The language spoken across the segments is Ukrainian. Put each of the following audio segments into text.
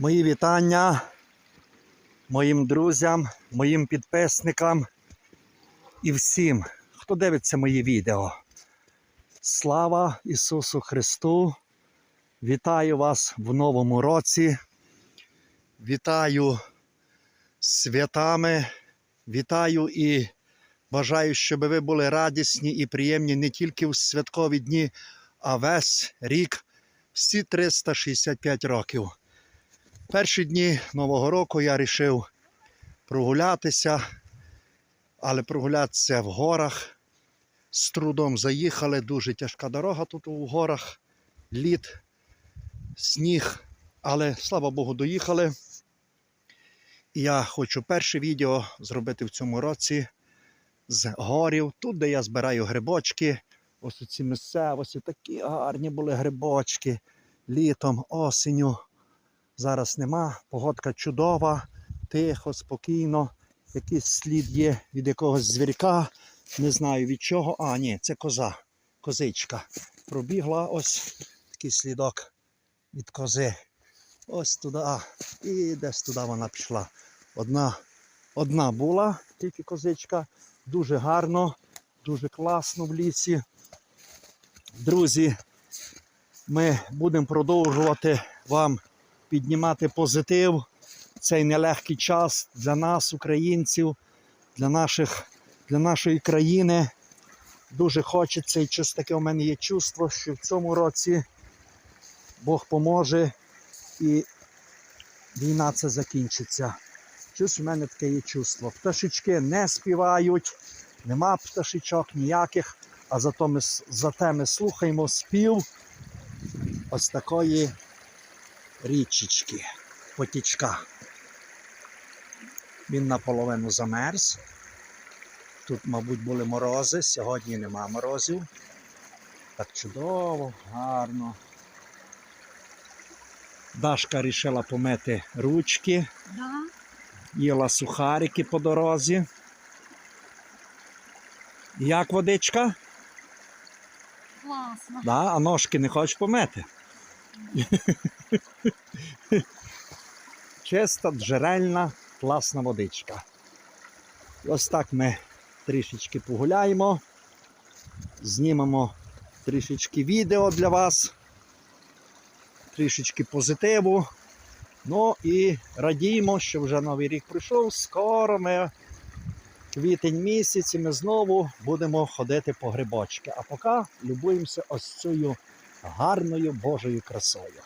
Мої вітання моїм друзям, моїм підписникам і всім, хто дивиться мої відео. Слава Ісусу Христу! Вітаю вас в новому році. Вітаю святами. Вітаю і бажаю, щоб ви були радісні і приємні не тільки в святкові дні, а весь рік, всі 365 років. Перші дні Нового року я вирішив прогулятися, але прогулятися в горах. З трудом заїхали, дуже тяжка дорога тут у горах, лід, сніг. Але слава Богу, доїхали. І я хочу перше відео зробити в цьому році з горів, тут, де я збираю грибочки. Ось ці місцевості, такі гарні були грибочки літом, осінню. Зараз нема. Погодка чудова, тихо, спокійно. Якийсь слід є від якогось звірка. Не знаю від чого. А, ні, це коза. Козичка. Пробігла ось такий слідок від кози. Ось туди. І десь туди вона пішла. Одна, одна була, тільки козичка. Дуже гарно, дуже класно в лісі. Друзі, ми будемо продовжувати вам піднімати позитив в цей нелегкий час для нас, українців, для, наших, для нашої країни. Дуже хочеться, і щось таке у мене є чувство, що в цьому році Бог поможе і війна це закінчиться. Щось у мене таке є чувство. Пташечки не співають, нема пташечок ніяких, а зато ми, зате ми слухаємо спів ось такої річечки, потічка. Він наполовину замерз. Тут, мабуть, були морози, сьогодні нема морозів. Так чудово, гарно. Дашка вирішила помити ручки, Да, їла сухарики по дорозі. Як водичка? класно. Да, а ножки не хочеш помити? Чиста, джерельна, класна водичка. Ось так ми трішечки погуляємо, знімемо трішечки відео для вас, трішечки позитиву. Ну і радіємо, що вже новий рік прийшов. Скоро ми квітень місяць і ми знову будемо ходити по грибочки. А поки любуємося ось цією гарною Божою красою.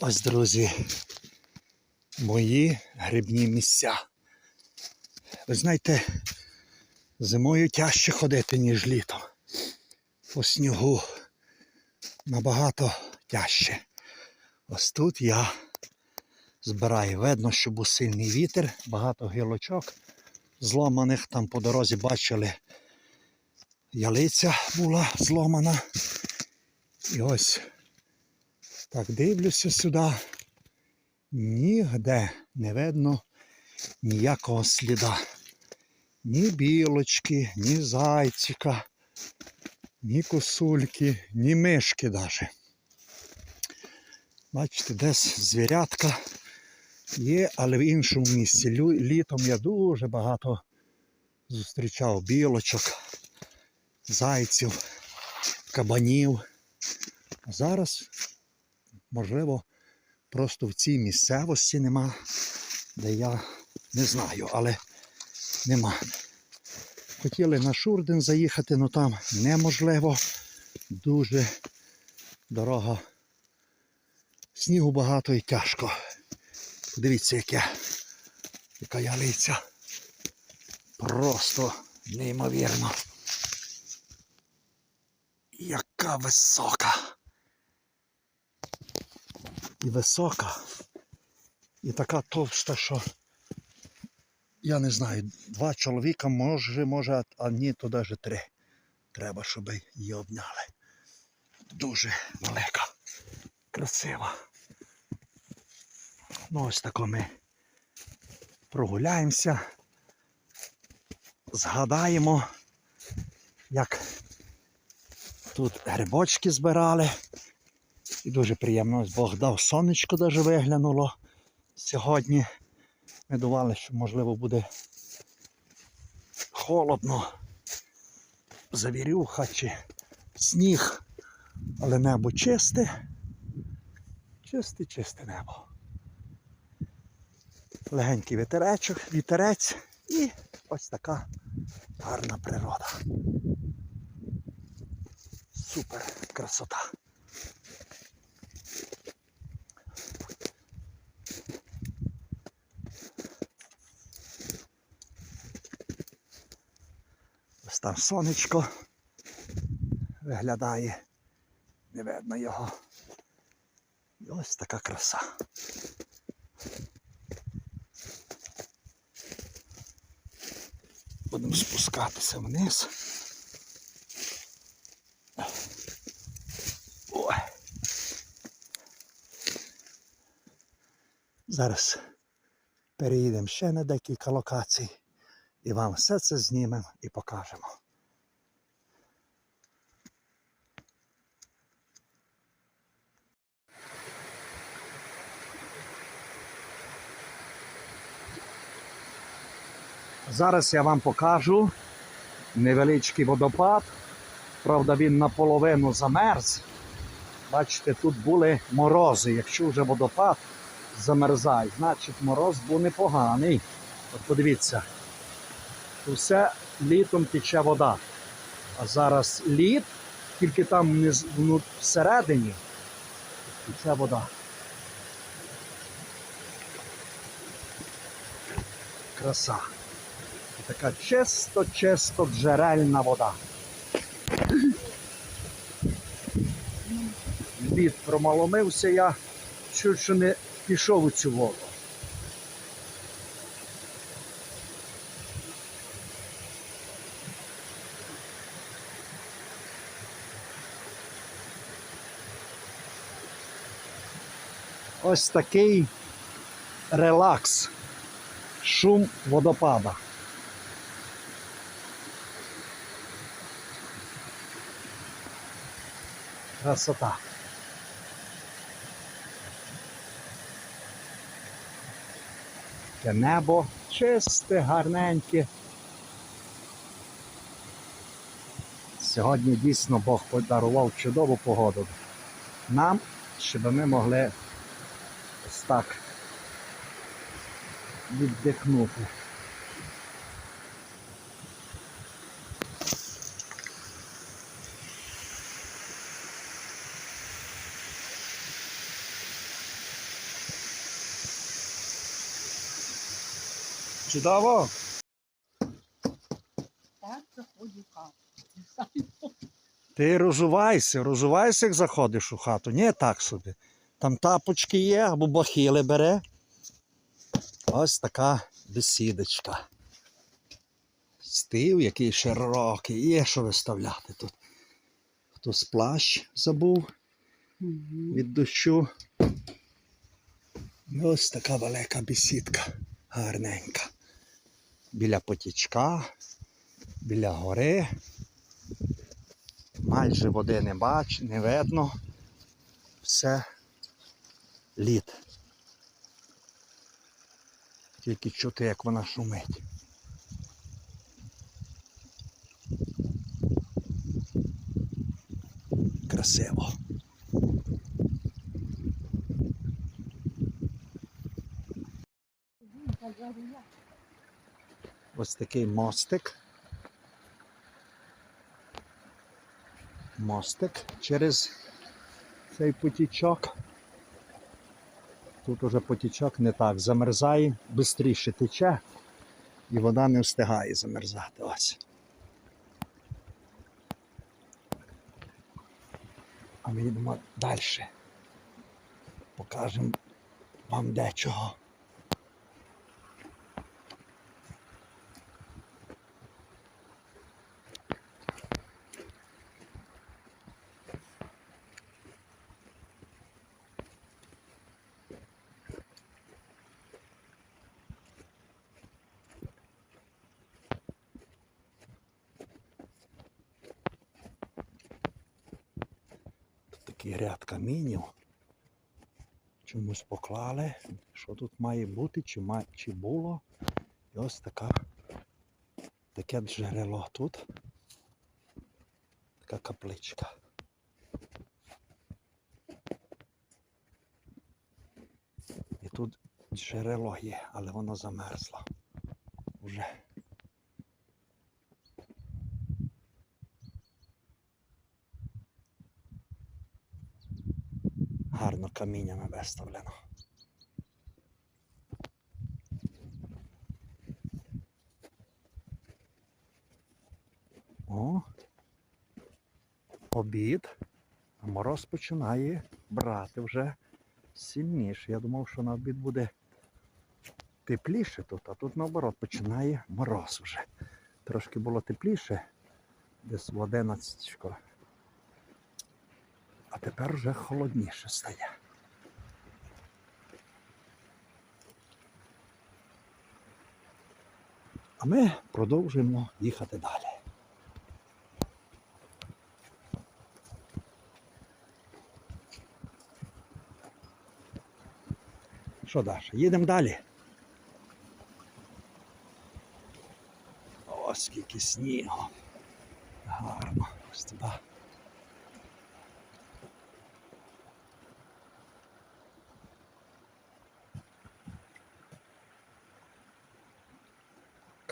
Ось, друзі, мої грибні місця. Ви знаєте, зимою тяжче ходити, ніж літом. По снігу набагато тяжче. Ось тут я збираю. Видно, що був сильний вітер, багато гілочок зломаних. Там по дорозі бачили, ялиця була зломана. І ось так дивлюся сюди. Нігде не видно ніякого сліда. Ні білочки, ні зайчика, ні косульки, ні мишки навіть. Бачите, десь звірятка є, але в іншому місці. Літом я дуже багато зустрічав білочок, зайців, кабанів. Зараз, можливо, просто в цій місцевості нема, де я не знаю, але нема. Хотіли на Шурден заїхати, але там неможливо. Дуже дорога. Снігу багато і тяжко. Подивіться, яке, яка ялиця. Просто неймовірно. Яка висока. І висока. І така товста, що я не знаю, два чоловіка може, може, а ні, то навіть три. Треба, щоб її обняли. Дуже велика, красива. Ну, ось тако ми прогуляємося, згадаємо як тут грибочки збирали. І дуже приємно, ось Бог дав сонечко даже виглянуло. Сьогодні ми думали, що можливо буде холодно, завірюха чи сніг, але небо чисте, чисте, чисте небо. Легенький вітеречок, вітерець і ось така гарна природа. Супер красота. Ось там сонечко виглядає. Не видно його. І ось така краса. Будемо спускатися вниз. Ой. Зараз переїдемо ще на декілька локацій і вам все це знімемо і покажемо. Зараз я вам покажу невеличкий водопад. Правда, він наполовину замерз. Бачите, тут були морози. Якщо вже водопад замерзає, значить мороз був непоганий. От подивіться, все літом тече вода. А зараз лід, тільки там вниз- всередині тече вода. Краса. Така чисто-чисто джерельна вода. Лід промаломився, я чуть що не пішов у цю воду. Ось такий релакс, шум водопада. Красота. Таке небо чисте, гарненьке. Сьогодні дійсно Бог подарував чудову погоду нам, щоб ми могли ось так віддихнути. Чудово! Так, заходжу в хату. Ти розувайся, розувайся, як заходиш у хату. Ні, так собі. Там тапочки є, або бахіли бере. Ось така бесідочка. Стив, який широкий, є що виставляти тут. Хтось плащ забув від дощу. І ось така велика бесідка, гарненька. Біля потічка, біля гори. Майже води не бач, не видно. Все лід. Тільки чути, як вона шумить. Красиво. Ось такий мостик. Мостик через цей потічок. Тут уже потічок не так замерзає, швидше тече, і вода не встигає замерзати. Ось. А ми йдемо далі. Покажемо вам дечого. Такий ряд камінів. Чомусь поклали. Що тут має бути, чи, має, чи було. І ось така, таке джерело тут. Така капличка. І тут джерело є, але воно замерзло. Уже. Гарно каміннями виставлено. О, обід. А мороз починає брати вже сильніше. Я думав, що на обід буде тепліше тут, а тут наоборот починає мороз вже. Трошки було тепліше, десь в 11. Тепер вже холодніше стає. А ми продовжуємо їхати далі. Що далі? Їдемо далі. О, скільки снігу. Гарно. Ось туди.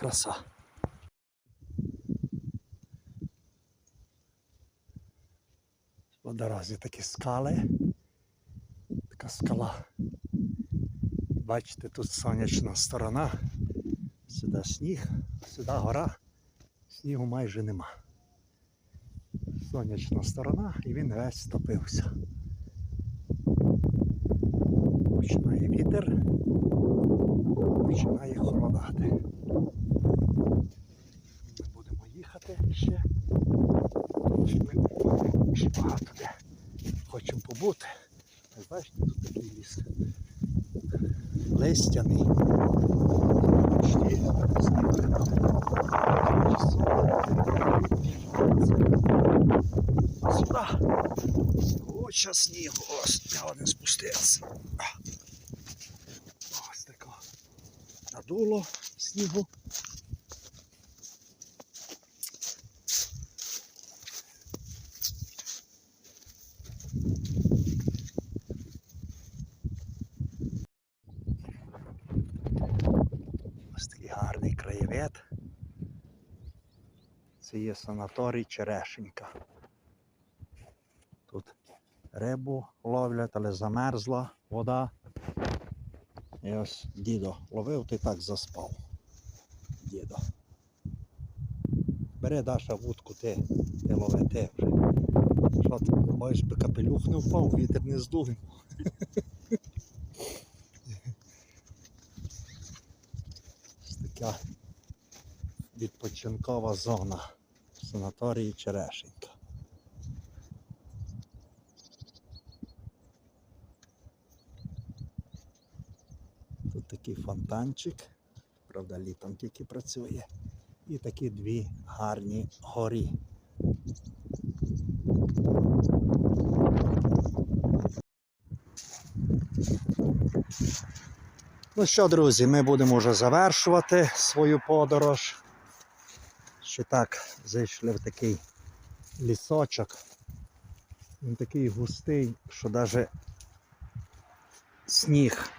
Краса. По дорозі такі скали. Така скала. Бачите, тут сонячна сторона. Сюди сніг, сюди гора. Снігу майже нема. Сонячна сторона і він весь стопився. Починає вітер, починає холодати. Ми будемо їхати ще. Ми ще багато де хочемо побути. Бачите, тут такий ліс. Листяний. Сюди. Куча снігу. Ось я не спустився. Ось тако. Надуло снігу. Такий гарний краєвид. Це є санаторій Черешенька. Тут рибу ловлять, але замерзла вода. І ось дідо ловив, ти так заспав. Дідо. Бери Даша вудку, ти, ти лови, ти вже. Що ти, боїш би капелюх не впав, вітер не здув. Така відпочинкова зона в санаторії Черешенька. Тут такий фонтанчик, правда, літом тільки працює. І такі дві гарні горі. Ну що, друзі, ми будемо вже завершувати свою подорож. Ще так зайшли в такий лісочок. Він такий густий, що навіть сніг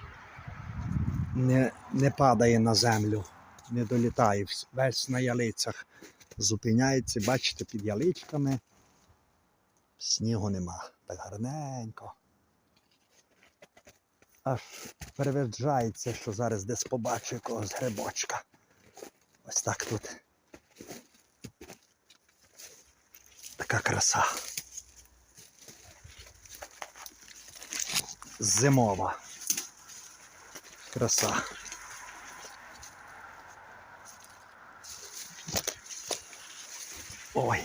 не, не падає на землю, не долітає. Весь на ялицях зупиняється. Бачите, під яличками снігу нема. Так гарненько. Аж переверджається, що зараз десь побачу якогось грибочка. Ось так тут. Така краса. Зимова. Краса. Ой.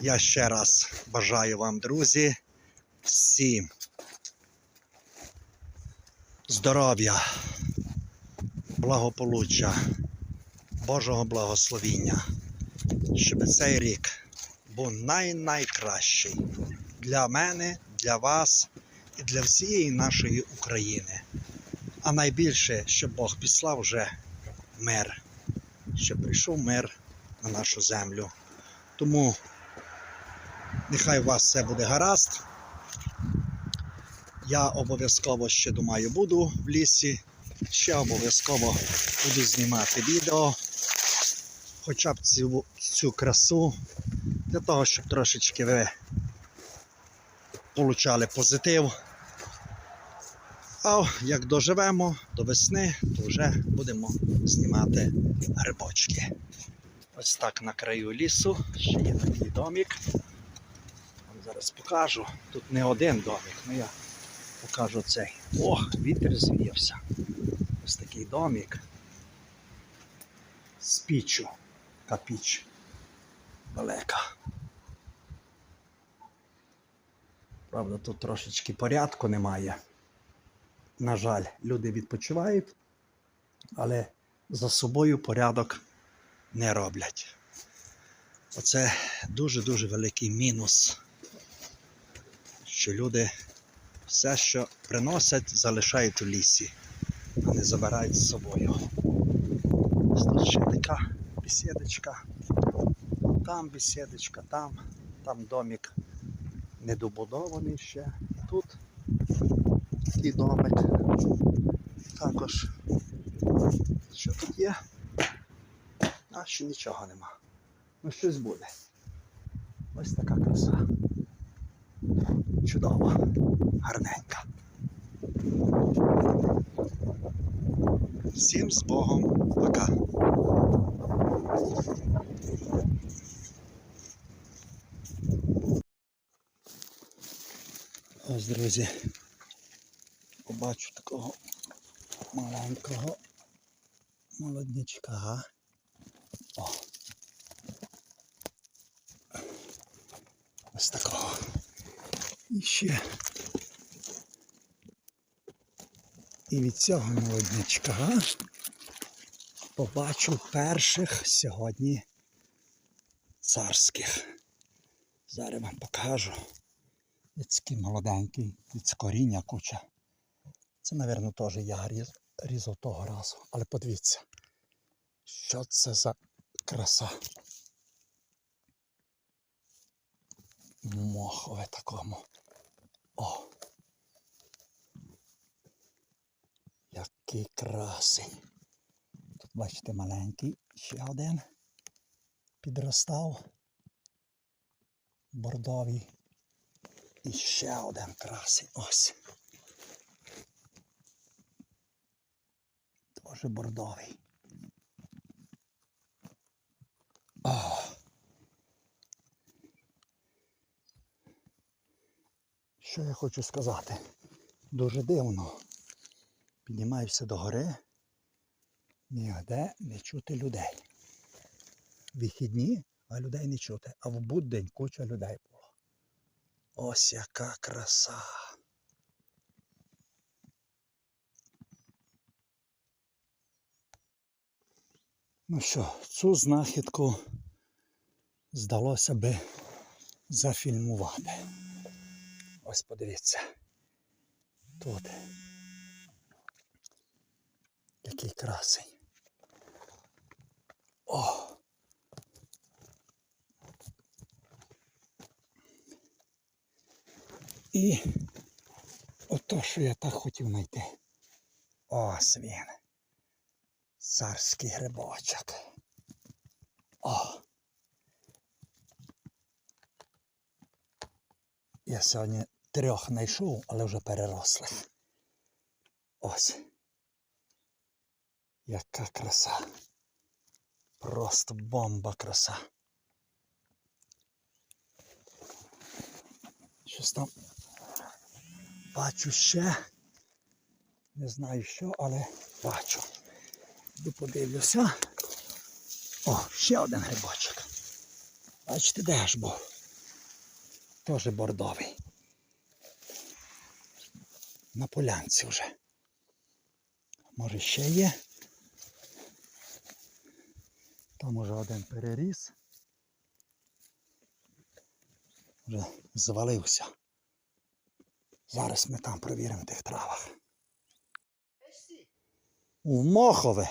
Я ще раз бажаю вам, друзі, всім здоров'я, благополуччя, Божого благословіння, щоб цей рік був най-найкращий для мене, для вас і для всієї нашої України. А найбільше, щоб Бог післав вже мир, щоб прийшов мир на нашу землю. Тому нехай у вас все буде гаразд. Я обов'язково ще думаю буду в лісі. Ще обов'язково буду знімати відео. Хоча б цю, цю красу, для того, щоб трошечки ви получали позитив. А як доживемо до весни, то вже будемо знімати грибочки. Ось так на краю лісу ще є такий домик. Вам зараз покажу. Тут не один домик, але я покажу цей. Ох, вітер звівся. Ось такий домик. З піччю. Така піч велика. Правда, тут трошечки порядку немає. На жаль, люди відпочивають, але за собою порядок не роблять. Оце дуже-дуже великий мінус, що люди все, що приносять, залишають у лісі, а не забирають з собою. Тут така бесідочка, там бесідочка, там, там домик недобудований ще. Тут такий домик. Також. Що тут є? А ще нічого нема. Ну щось буде. Ось така краса. Чудова, гарненька. Всім з Богом. Пока. Ось, друзі, побачу такого маленького молоднячка. О. Ось такого. І ще. І від цього молоднячка побачу перших сьогодні царських. Зараз вам покажу. Такий молоденький, від коріння куча. Це, мабуть, теж я різ, різав того разу. Але подивіться, що це за краса. Мохове такому. О! Який красень. Тут бачите маленький, ще один підростав. Бордовий. І ще один красень. Ось. Теж бордовий. О. Що я хочу сказати? Дуже дивно. Піднімаюся до гори, ніде не чути людей. Вихідні, а людей не чути. А в буддень куча людей було. Ось яка краса. Ну що, цю знахідку здалося би зафільмувати. Ось подивіться. Тут. Який красень. О! І ото, що я так хотів знайти. Ось він. Царський грибочок. О! Я сьогодні трьох знайшов, але вже перерослих. Ось. Яка краса. Просто бомба краса. Щось там бачу ще. Не знаю що, але бачу. Іду подивлюся. О, ще один грибочок. Бачите, де ж був? теж бордовий. На полянці вже. Може ще є. Там уже один переріс. Вже звалився. Зараз ми там провіримо в тих травах. У Мохове.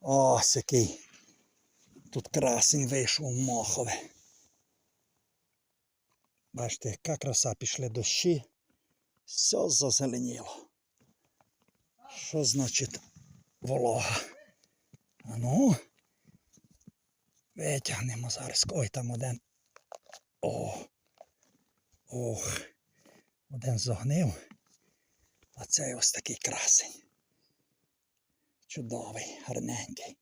Ось який. Тут красень вийшов у Мохове. Бачите, яка краса пішли дощі. Все зазеленіло. Що значить волога? А ну. Витягнемо зараз. Ой, там один. О. Ох. Один зогнив. А цей ось такий красень. Чудовий, гарненький.